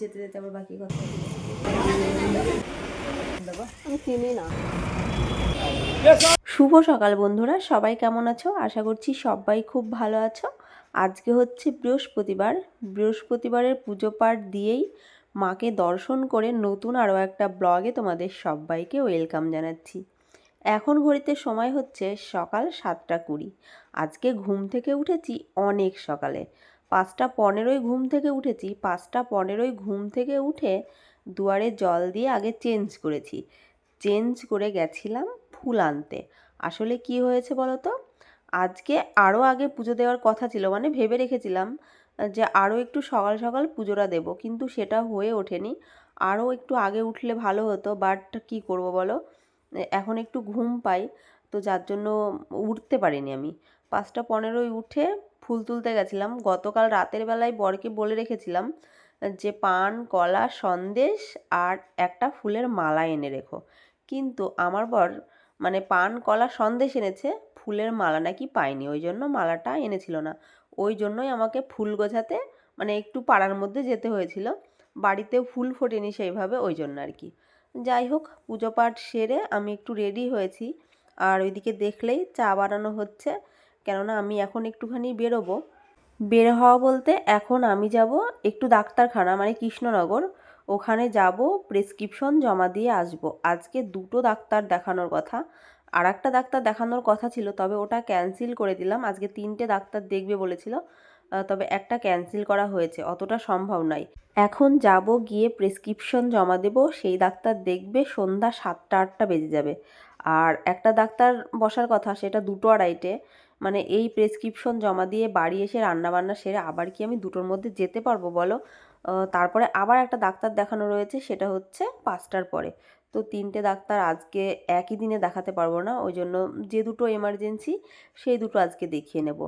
যেতে যেতে আবার বাকি কথা। শুভ সকাল বন্ধুরা, সবাই কেমন আছো? আশা করছি সবাই খুব ভালো আছো। আজকে হচ্ছে বৃহস্পতিবার। বৃহস্পতিবারের পুজো পাঠ দিয়েই মাকে দর্শন করে নতুন আরও একটা ব্লগে তোমাদের সবাইকে ওয়েলকাম জানাচ্ছি। এখন ঘড়িতে সময় হচ্ছে সকাল সাতটা কুড়ি। আজকে ঘুম থেকে উঠেছি অনেক সকালে। পাঁচটা পনেরোই ঘুম থেকে উঠেছি, পাঁচটা পনেরোই ঘুম থেকে উঠে দুয়ারে জল দিয়ে আগে চেঞ্জ করেছি। চেঞ্জ করে গেছিলাম ফুল আনতে। আসলে কি হয়েছে বলো তো আজকে আরও আগে পুজো দেওয়ার কথা ছিল মানে ভেবে রেখেছিলাম যে আরও একটু সকাল সকাল পুজোটা দেব, কিন্তু সেটা হয়ে ওঠেনি। আরও একটু আগে উঠলে ভালো হতো, বাট কি করব বলো? এখন একটু ঘুম পাই, তো যার জন্য উঠতে পারিনি আমি। পাঁচটা পনেরোই উঠে ফুল তুলতে গেছিলাম। গতকাল রাতের বেলায় বরকে বলে রেখেছিলাম যে, পান, কলা, সন্দেশ আর একটা ফুলের মালা এনে রেখো। কিন্তু আমার বর মানে পান, কলা, সন্দেশ এনেছে, ফুলের মালা নাকি পাইনি, ওই জন্য মালাটা এনেছিল না। ওই জন্যই আমাকে ফুল গোছাতে মানে একটু পাড়ার মধ্যে যেতে হয়েছিল। বাড়িতেও ফুল ফোটেনি সেইভাবে, ওই জন্য আর কি। যাই হোক, পুজো পাঠ সেরে আমি একটু রেডি হয়েছি। আর ওইদিকে দেখলেই চা বানানো হচ্ছে। কেননা আমি এখন একটুখানি বেরোবো। বের হওয়া বলতে এখন আমি যাব একটু ডাক্তারখানা মানে কৃষ্ণনগর। ওখানে যাব প্রেসক্রিপশন জমা দিয়ে আসব। আজকে দুটো ডাক্তার দেখানোর কথা। আর একটা ডাক্তার দেখানোর কথা ছিল, তবে ওটা ক্যান্সেল করে দিলাম। আজকে তিনটে ডাক্তার দেখবে বলেছিল তবে একটা ক্যান্সেল করা হয়েছে। অতটা সম্ভব নয়। এখন যাব গিয়ে প্রেসক্রিপশন জমা দেব। সেই ডাক্তার দেখবে সন্ধ্যা সাতটা আটটা বেজে যাবে। আর একটা ডাক্তার বসার কথা, সেটা দুটো আড়াইটে। মানে এই প্রেসক্রিপশন জমা দিয়ে বাড়ি এসে রান্নাবান্না সেরে আবার কি আমি দুটোর মধ্যে যেতে পারব বলো? তারপরে আবার একটা ডাক্তার দেখানো রয়েছে, সেটা হচ্ছে পাঁচটার পরে। তো তিনটে ডাক্তার আজকে একই দিনে দেখাতে পারব না, ওই জন্য যে দুটো এমার্জেন্সি সেই দুটো আজকে দেখিয়ে নেব।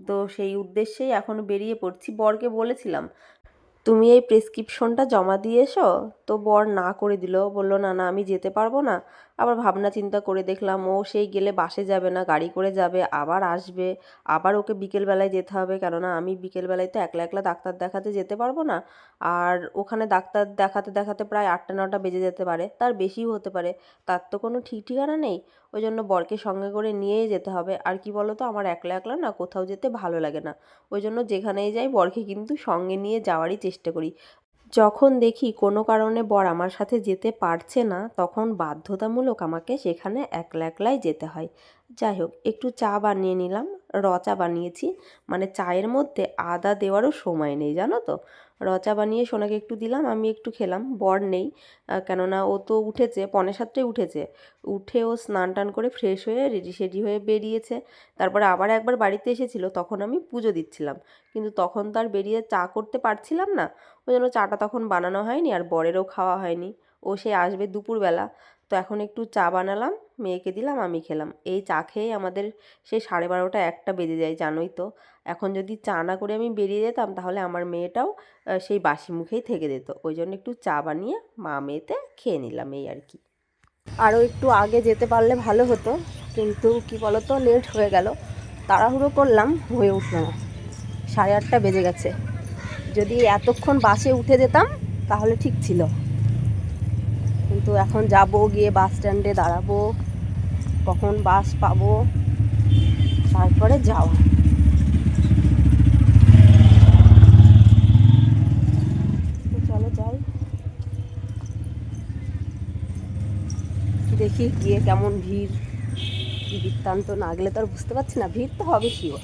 তো সেই উদ্দেশ্যেই এখন বেরিয়ে পড়ছি। বরকে বলেছিলাম তুমি এই প্রেসক্রিপশনটা জমা দিয়ে এসো? তো বর না করে দিল। বলল, না না, আমি যেতে পারব না। আবার ভাবনা চিন্তা করে দেখলাম, ও সেই গেলে বাসে যাবে না, গাড়ি করে যাবে, আবার আসবে, আবার ওকে বিকেলবেলায় যেতে হবে। কেননা আমি বিকেলবেলায় তো একলা একলা ডাক্তার দেখাতে যেতে পারব না। আর ওখানে ডাক্তার দেখাতে দেখাতে প্রায় আটটা, নটা বেজে যেতে পারে, তার বেশিও হতে পারে। তার তো কোনো ঠিক ঠিকানা নেই। ওই জন্য বরকে সঙ্গে করে নিয়েই যেতে হবে। আর কি বলো তো আমার একলা একলা না কোথাও যেতে ভালো লাগে না। ওই জন্য যেখানেই যাই বরকে কিন্তু সঙ্গে নিয়ে যাওয়ারই চেষ্টা করি। যখন দেখি কোনো কারণে বর আমার সাথে যেতে পারছে না, তখন বাধ্যতামূলক আমাকে সেখানে একলা একলাই যেতে হয়। যাই হোক, একটু চা বানিয়ে নিলাম, র চা বানিয়েছি। মানে চায়ের মধ্যে আদা দেওয়ারও সময় নেই, জানো তো? র চা বানিয়ে সোনাকে একটু দিলাম, আমি একটু খেলাম, বর নেই। কেননা ও তো উঠেছে, পনে সাতটায় উঠেছে। উঠে ও স্নান টান করে ফ্রেশ হয়ে রেডি সেডি হয়ে বেরিয়েছে। তারপরে আবার একবার বাড়িতে এসেছিল, তখন আমি পুজো দিচ্ছিলাম। কিন্তু তখন তো আর বেরিয়ে চা করতে পারছিলাম না। ওই জন্য চাটা তখন বানানো হয়নি আর বরেরও খাওয়া হয়নি। ও সে আসবে দুপুরবেলা। তো এখন একটু চা বানালাম মেয়েকে দিলাম, আমি খেলাম। এই চা খেয়ে আমাদের সেই সাড়ে বারোটা একটা বেজে যায়, জানোই তো। এখন যদি চা না করে আমি বেরিয়ে যেতাম, তাহলে আমার মেয়েটাও সেই বাসি মুখেই থেকে যেত। ওই জন্য একটু চা বানিয়ে মা মেয়েতে খেয়ে নিলাম এই আর কি। আরও একটু আগে যেতে পারলে ভালো হতো, কিন্তু কি বলতো লেট হয়ে গেল। তাড়াহুড়ো করলাম, হয়ে উঠল না। সাড়ে আটটা বেজে গেছে। যদি এতক্ষণ বাসে উঠে যেতাম, তাহলে ঠিক ছিল। কিন্তু এখন যাব গিয়ে বাস স্ট্যান্ডে দাঁড়াবো। কখন বাস পাবো। তারপরে যাওয়া। চলো যাই। দেখি গিয়ে কেমন ভিড়। বৃত্তান্ত না গেলে তো আর বুঝতে পারছি না। ভিড় তো হবে শিওর।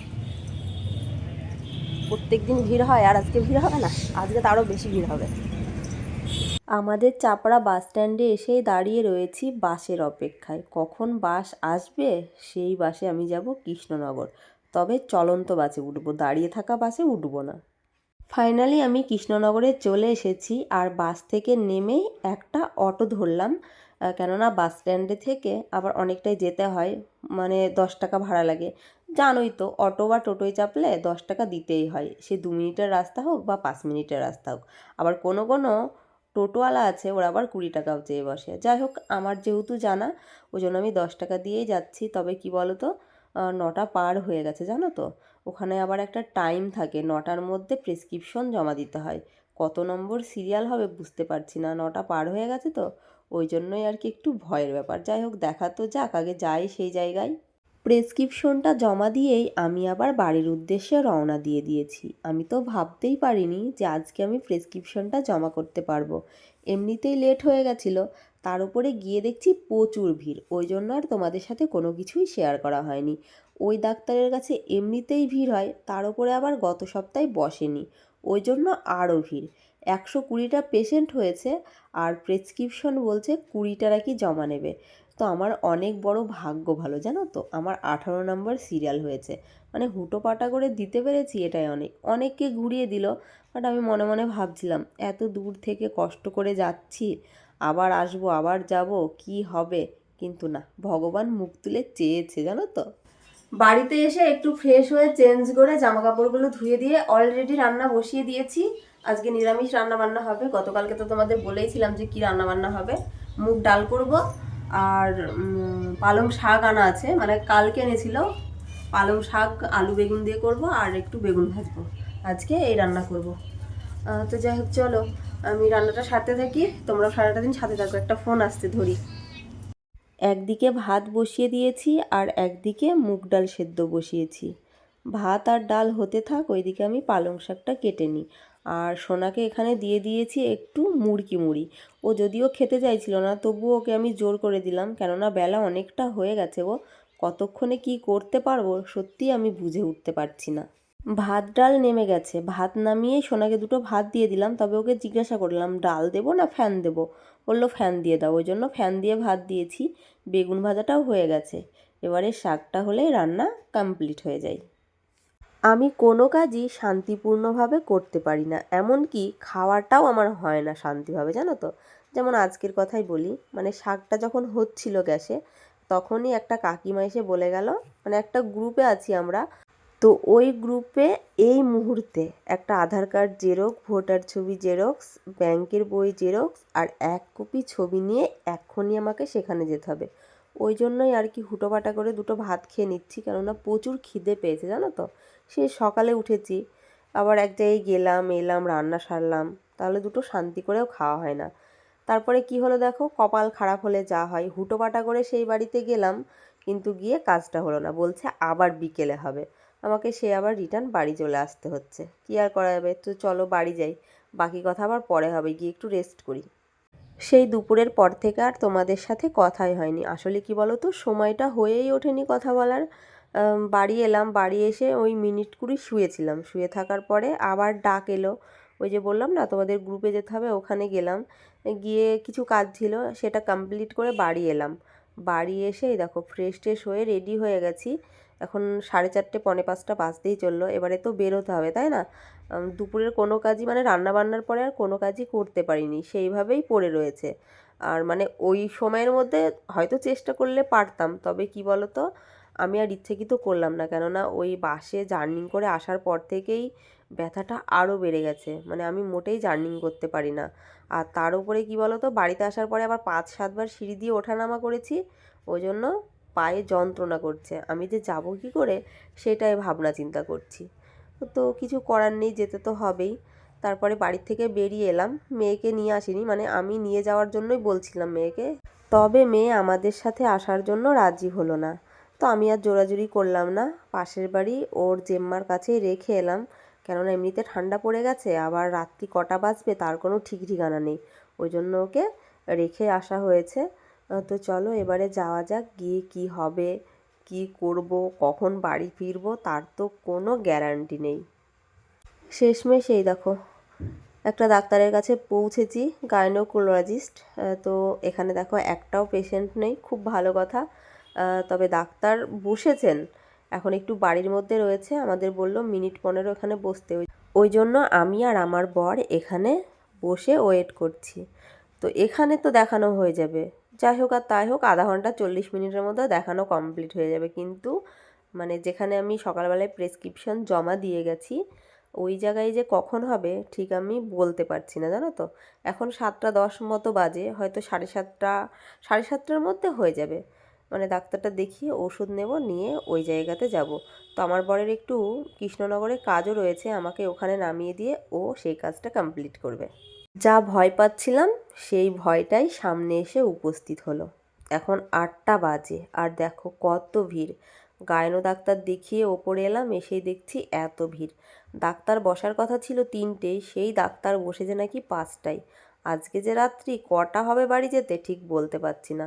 প্রত্যেক দিন ভিড় হয় আর আজকে ভিড় হবে না। আজকে তো আরও বেশি ভিড় হবে। আমাদের চাপড়া বাস স্ট্যান্ডে এসেই দাঁড়িয়ে রয়েছি বাসের অপেক্ষায়। কখন বাস আসবে? সেই বাসে আমি যাব কৃষ্ণনগর। তবে চলন্ত বাসে উঠবো, দাঁড়িয়ে থাকা বাসে উঠবো না। ফাইনালি আমি কৃষ্ণনগরে চলে এসেছি আর বাস থেকে নেমেই একটা অটো ধরলাম। কেননা বাস স্ট্যান্ডে থেকে আবার অনেকটাই যেতে হয় মানে দশ টাকা ভাড়া লাগে। জানোই তো, অটো বা টোটোয় চাপলে দশ টাকা দিতেই হয়। সে দু মিনিটের রাস্তা হোক বা পাঁচ মিনিটের রাস্তা হোক। আবার কোনো কোনো টোটোওয়ালা আছে, ওরা আবার কুড়ি টাকাও চেয়ে বসে। যাই হোক, আমার যেহেতু জানা ওই জন্য আমি দশ টাকা দিয়েই যাচ্ছি। তবে কি বলো তো নটা পার হয়ে গেছে, জানো তো? ওখানে আবার একটা টাইম থাকে, নটার মধ্যে প্রেসক্রিপশন জমা দিতে হয়। কত নম্বর সিরিয়াল হবে বুঝতে পারছি না, নটা পার হয়ে গেছে তো? ওই জন্যই আর কি একটু ভয়ের ব্যাপার। যাই হোক, দেখা তো যাক, আগে যাই সেই জায়গায়। প্রেসক্রিপশনটা জমা দিয়েই আমি আবার বাড়ির উদ্দেশ্যে রওনা দিয়ে দিয়েছি। আমি তো ভাবতেই পারিনি যে আজকে আমি প্রেসক্রিপশনটা জমা করতে পারব। এমনিতেই লেট হয়ে গেছিল, তার উপরে গিয়ে দেখছি প্রচুর ভিড়। ওই জন্য আর তোমাদের সাথে কোনো কিছুই শেয়ার করা হয়নি। ওই ডাক্তারের কাছে এমনিতেই ভিড় হয়, তার উপরে আবার গত সপ্তাহে বসেনি। ওই জন্য আরও ভিড়। একশো কুড়িটা পেশেন্ট হয়েছে, আর প্রেসক্রিপশন বলছে কুড়িটা নাকি জমা নেবে। তো আমার অনেক বড় ভাগ্য ভালো, জানো তো? আমার আঠারো নম্বর সিরিয়াল হয়েছে। মানে হুটো পাটা করে দিতে পেরেছি এটাই অনেক। অনেককে ঘুরিয়ে দিল বাট আমি মনে মনে ভাবছিলাম, এত দূর থেকে কষ্ট করে যাচ্ছি, আবার আসব, আবার যাব, কি হবে? কিন্তু না, ভগবান মুখ তুলে চেয়েছে, জানো তো? বাড়িতে এসে একটু ফ্রেশ হয়ে চেঞ্জ করে জামা কাপড়গুলো ধুয়ে দিয়ে অলরেডি রান্না বসিয়ে দিয়েছি। আজকে নিরামিষ রান্না বান্না হবে। গতকালকে তো তোমাদের বলেইছিলাম যে কি রান্না বান্না হবে। মুগ ডাল করব আর পালং শাক আনা আছে। মানে কালকে এনেছিল। পালং শাক, আলু বেগুন দিয়ে করব আর একটু বেগুন ভাজবো। আজকে এই রান্না করব। তো যাই হোক, চলো। আমি রান্নাটা সারতে থাকি। তোমরা সারাটা দিন সাথে থাকো। একটা ফোন আসতে ধরি। একদিকে ভাত বসিয়ে দিয়েছি আর একদিকে মুগ ডাল সেদ্ধ বসিয়েছি। ভাত আর ডাল হতে থাক, ওইদিকে আমি পালং শাকটা কেটে নিই। আর সোনাকে এখানে দিয়ে দিয়েছি একটু মুড়কি মুড়ি। ও যদিও খেতে চাইছিল না, তবুও ওকে আমি জোর করে দিলাম, কেননা বেলা অনেকটা হয়ে গেছে ও কতক্ষণে কি করতে পারব সত্যিই আমি বুঝে উঠতে পারছি না। ভাত ডাল নেমে গেছে। ভাত নামিয়ে সোনাকে দুটো ভাত দিয়ে দিলাম, তবে ওকে জিজ্ঞাসা করলাম, ডাল দেবো না ফ্যান দেবো? বলল, ফ্যান দিয়ে দাও। ওই জন্য ফ্যান দিয়ে ভাত দিয়েছি। বেগুন ভাজাটাও হয়ে গেছে। এবারে শাকটা হলেই রান্না কমপ্লিট হয়ে যায়। আমি কোনো কাজই শান্তিপূর্ণভাবে করতে পারি না। এমনকি খাওয়াটাও আমার হয় না শান্তিভাবে, জানো তো? যেমন আজকের কথাই বলি মানে শাকটা যখন হচ্ছিল গ্যাসে, তখনই একটা কাকিমা এসে বলে গেল মানে একটা গ্রুপে আছি আমরা, তো ওই গ্রুপে এই মুহূর্তে একটা আধার কার্ড জেরক্স, ভোটার ছবি জেরক্স, ব্যাংকের বই জেরক্স আর এক কপি ছবি নিয়ে এক্ষুনি আমাকে সেখানে যেতে হবে। ওই জন্যই আর কি হুটোপাটা করে দুটো ভাত খেয়ে নিচ্ছি, কেননা প্রচুর খিদে পেয়েছে, জানো তো? সে সকালে উঠেছি। আবার এক জায়গায় গেলাম, এলাম, রান্না সারলাম। তাহলে দুটো শান্তি করেও খাওয়া হয় না। তারপরে কি হলো দেখো, কপাল খারাপ হলে যা হয়। হুটোপাটা করে সেই বাড়িতে গেলাম, কিন্তু গিয়ে কাজটা হলো না। বলছে আবার বিকেলে হবে। আমাকে সে আবার রিটার্ন বাড়ি চলে আসতে হচ্ছে। কি আর করা যাবে? তো চলো বাড়ি যাই। বাকি কথা আবার পরে হবে, গিয়ে একটু রেস্ট করি। সেই দুপুরের পর থেকে আর তোমাদের সাথে কথাই হয়নি। আসলে কি বলো তো সময়টা হয়েই ওঠেনি কথা বলার। বাড়ি এলাম, বাড়ি এসে ওই মিনিট কুড়ি শুয়েছিলাম। শুয়ে থাকার পরে আবার ডাক এলো। ওই যে বললাম না, তোমাদের গ্রুপে যেতে হবে, ওখানে গেলাম। গিয়ে কিছু কাজ ছিল, সেটা কমপ্লিট করে বাড়ি এলাম। বাড়ি এসে এই দেখো ফ্রেশ ট্রেশ হয়ে রেডি হয়ে গেছি। এখন সাড়ে চারটে, পনে পাঁচটা বাজতেই চলল। এবারে তো বেরোতে হবে, তাই না? দুপুরের কোনো কাজই মানে রান্না বান্নার পরে আর কোনো কাজই করতে পারিনি। সেইভাবেই পড়ে রয়েছে। আর মানে ওই সময়ের মধ্যে হয়তো চেষ্টা করলে পারতাম, তবে কি বলো তো আমি আর ইচ্ছাকৃত করলাম না। কেননা ওই বাসে জার্নিং করে আসার পর থেকেই ব্যথাটা আরও বেড়ে গেছে। মানে আমি মোটেই জার্নিং করতে পারি না। আর তার উপরে কি বলো তো বাড়িতে আসার পরে আবার পাঁচ সাতবার সিঁড়ি দিয়ে ওঠানামা করেছি। ওই জন্য পায়ে যন্ত্রণা করছে। আমি যে যাব কি করে সেটাই ভাবনা চিন্তা করছি। তো কিছু করার নেই, যেতে তো হবেই। তারপরে বাড়ি থেকে বেরিয়ে এলাম। মেয়েকে নিয়ে আসিনি। মানে আমি নিয়ে যাওয়ার জন্যই বলছিলাম মেয়েকে। তবে মেয়ে আমাদের সাথে আসার জন্য রাজি হলো না। তো আমি আর জোরাজুরি করলাম না। পাশের বাড়ি ওর জেম্মার কাছেই রেখে এলাম। কেননা এমনিতে ঠান্ডা পড়ে গেছে, আবার রাত্রি কটা বাজবে তার কোনো ঠিক ঠিকানা নেই। ওই জন্য ওকে রেখে আসা হয়েছে। তো চলো এবারে যাওয়া যাক, গিয়ে কি হবে, কি করব, কখন বাড়ি ফিরবো, তার তো কোনো গ্যারান্টি নেই। শেষমেশ এই দেখো, একটা ডাক্তারের কাছে পৌঁছেছি, গাইনোকোলজিস্ট। তো এখানে দেখো একটাও পেশেন্ট নেই, খুব ভালো কথা। তবে ডাক্তার বসেছেন। এখন একটু বাড়ির মধ্যে রয়েছে। আমাদের বলল, মিনিট পনেরো এখানে বসতে। ওই- জন্য আমি আর আমার বর এখানে বসে ওয়েট করছি। তো এখানে তো দেখানো হয়ে যাবে। যাই হোক আর তাই হোক, আধা ঘণ্টা চল্লিশ মিনিটের মধ্যে দেখানো কমপ্লিট হয়ে যাবে। কিন্তু মানে যেখানে আমি সকালবেলায় প্রেসক্রিপশন জমা দিয়ে গেছি, ওই জায়গায় যে কখন হবে ঠিক আমি বলতে পারছি না, জানো তো? এখন সাতটা দশ মতো বাজে, হয়তো সাড়ে সাতটা, সাড়ে সাতটার মধ্যে হয়ে যাবে। মানে ডাক্তারটা দেখিয়ে ওষুধ নেব, নিয়ে ওই জায়গাতে যাব। তো আমার বরের একটু কৃষ্ণনগরে কাজও রয়েছে, আমাকে ওখানে নামিয়ে দিয়ে ও সেই কাজটা কমপ্লিট করবে। যা ভয় পাচ্ছিলাম, সেই ভয়টাই সামনে এসে উপস্থিত হলো। এখন আটটা বাজে, আর দেখো কত ভিড়। গায়নো ডাক্তার দেখিয়ে ওপরে এলাম, এসেই দেখছি এত ভিড়। ডাক্তার বসার কথা ছিল তিনটেই সেই ডাক্তার বসেছে নাকি পাঁচটায়। আজকে যে রাত্রি, কটা হবে বাড়ি যেতে ঠিক বলতে পারছি না।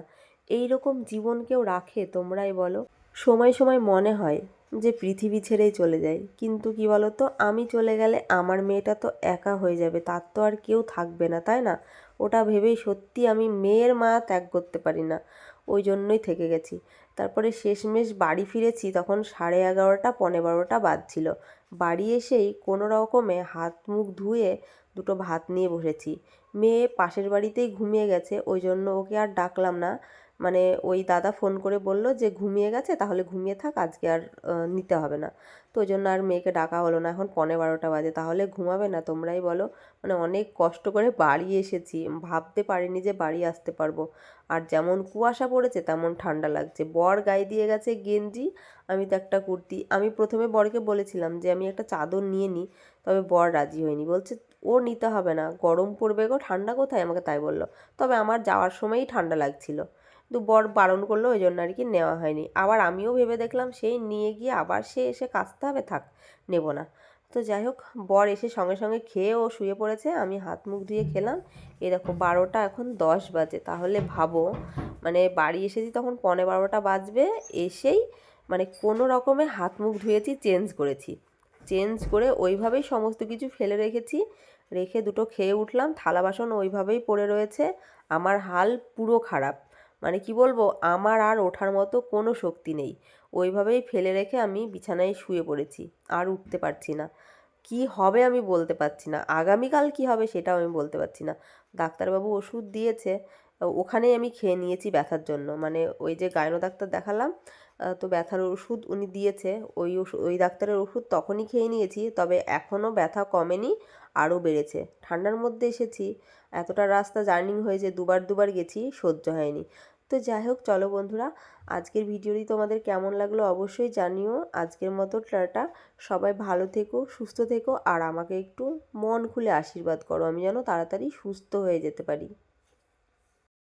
এই রকম জীবন কেউ রাখে তোমরাই বলো। সময় সময় মনে হয় যে পৃথিবী ছেড়েই চলে যাই। কিন্তু কি তো আমি চলে গেলে আমার মেয়েটা তো একা হয়ে যাবে, তার তো আর কেউ থাকবে না, তাই না? ওটা ভেবেই সত্যি আমি মেয়ের মা ত্যাগ করতে পারি না। ওই জন্যই থেকে গেছি। তারপরে শেষমেশ বাড়ি ফিরেছি, তখন সাড়ে এগারোটা, পনে বারোটা বাজছিল। বাড়ি এসেই কোনো রকমে হাত মুখ ধুয়ে দুটো ভাত নিয়ে বসেছি। মেয়ে পাশের বাড়িতেই ঘুমিয়ে গেছে, ওই জন্য ওকে আর ডাকলাম না। মানে ওই দাদা ফোন করে বলল যে ঘুমিয়ে গেছে, তাহলে ঘুমিয়ে থাক, আজকে আর নিতে হবে না। তো ওই জন্য আর মেয়েকে ডাকা হলো না, এখন পনে বারোটা বাজে, তাহলে ঘুমাবে না তোমরাই বলো। মানে অনেক কষ্ট করে বাড়ি এসেছি, ভাবতে পারিনি যে বাড়ি আসতে পারব। আর যেমন কুয়াশা পড়েছে, তেমন ঠান্ডা লাগছে। বর গায়ে দিয়ে গেছে গেঞ্জি, আমি তো একটা কুর্তি। আমি প্রথমে বরকে বলেছিলাম যে আমি একটা চাদর নিয়ে নিই তবে বর রাজি হয়নি। বলছে, ও নিতে হবে না, গরম পড়বে গো, ঠান্ডা কোথায়? আমাকে তাই বলল। তবে আমার যাওয়ার সময়ই ঠান্ডা লাগছিল। কিন্তু বর বারণ করল, ওই জন্য আর কি নেওয়া হয়নি। আবার আমিও ভেবে দেখলাম, সেই নিয়ে গিয়ে আবার সে এসে কাচতে হবে, থাক, নেব না। তো যাই হোক, বর এসে সঙ্গে সঙ্গে খেয়ে ও শুয়ে পড়েছে, আমি হাত মুখ ধুয়ে খেলাম। এই দেখো, বারোটা, এখন দশ বাজে। তাহলে ভাবো মানে বাড়ি এসেছি তখন পনেরো বারোটা বাজবে, এসেই মানে কোনো রকমে হাত মুখ ধুয়েছি, চেঞ্জ করেছি। চেঞ্জ করে ওইভাবেই সমস্ত কিছু ফেলে রেখেছি। রেখে দুটো খেয়ে উঠলাম, থালা বাসন ওইভাবেই পড়ে রয়েছে। আমার হাল পুরো খারাপ। মানে কি বলব, আমার আর ওঠার মতো কোনো শক্তি নেই। ওইভাবেই ফেলে রেখে আমি বিছানায় শুয়ে পড়েছি, আর উঠতে পারছি না। কি হবে আমি বলতে পারছি না। আগামীকাল কি হবে সেটাও আমি বলতে পারছি না। ডাক্তারবাবু ওষুধ দিয়েছে, ওখানেই আমি খেয়ে নিয়েছি ব্যথার জন্য। মানে ওই যে গায়নো ডাক্তার দেখালাম তো ব্যথার ওষুধ উনি দিয়েছে, ওই ওষুধ ওই ডাক্তারের ওষুধ তখনই খেয়ে নিয়েছি, তবে এখনও ব্যথা কমেনি, আরও বেড়েছে। ঠান্ডার মধ্যে এসেছি, এতটা রাস্তা জার্নি হয়েছে দুবার দুবার গেছি, সহ্য হয়নি। তো যাই হোক, চলো বন্ধুরা, আজকের ভিডিওটি তোমাদের কেমন লাগল অবশ্যই জানিও। আজকের মতো টাটা, সবাই ভালো থেকো, সুস্থ থেকো, আর আমাকে একটু মন খুলে আশীর্বাদ করো। আমি যেন তাড়াতাড়ি সুস্থ হয়ে যেতে পারি।